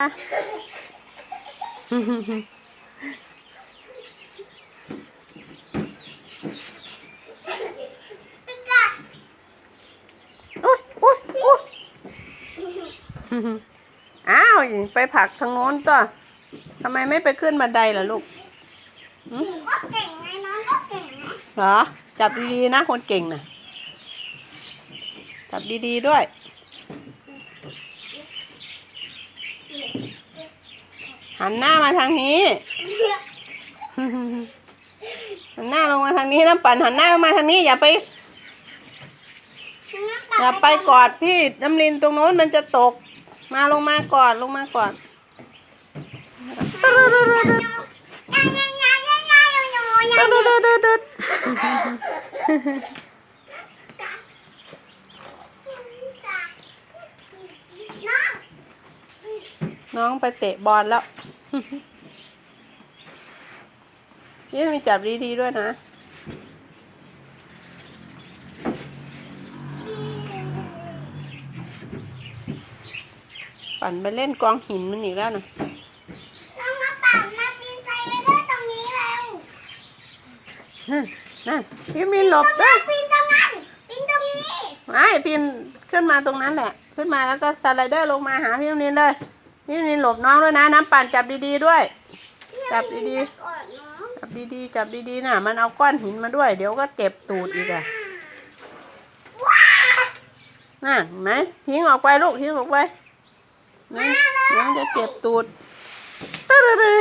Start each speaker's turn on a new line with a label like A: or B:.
A: อุ๊ยอุ๊ยอุ๊ยอ้าวไปผลักทางโน้นตัวทำไมไม่ไปขึ้นบันไดล่ะลูก
B: ก็เก่งไงน้องก็เก่งนะ
A: เหรอ จับดีๆนะคนเก่งนะจับดีๆด้วย หันหน้ามาทางนี้ หันหน้าลงมาทางนี้น้ำปั่นหันหน้าลงมาทางนี้ อย่าไป อย่าไปกอดพี่น้ำลินตรงโน้นมันจะตก มาลงมากอดลงมากอดน้องไปเตะบอลแล้ว นี่มีจับดีๆด้วยนะปั่นไปเล่นกองหินมันอีกแล้วนะ
B: น้องมาปั่นมาปีนไซเดอร์ตรงนี้แล้ว
A: นั่นนั่นพี่มีหลบด้วย
B: ปีนตรงนั้นปีนตรงนี้
A: ไม่ปีนขึ้นมาตรงนั้นแหละ ขึ้นมาแล้วก็สไลเดอร์ลงมาหาพี่มินเลย นี่นี่หลบน้องด้วยนะ น้ำปั่นจับดีๆด้วย จับดีๆจับดีๆจับดีๆนะมันเอาก้อนหินมาด้วย เดี๋ยวก็เจ็บตูดอีกอะน่ะเห็นไหมทิ้งออกไปลูกทิ้งออกไปนี่เดี๋ยวมันจะเจ็บตูดตึ๊ดเลย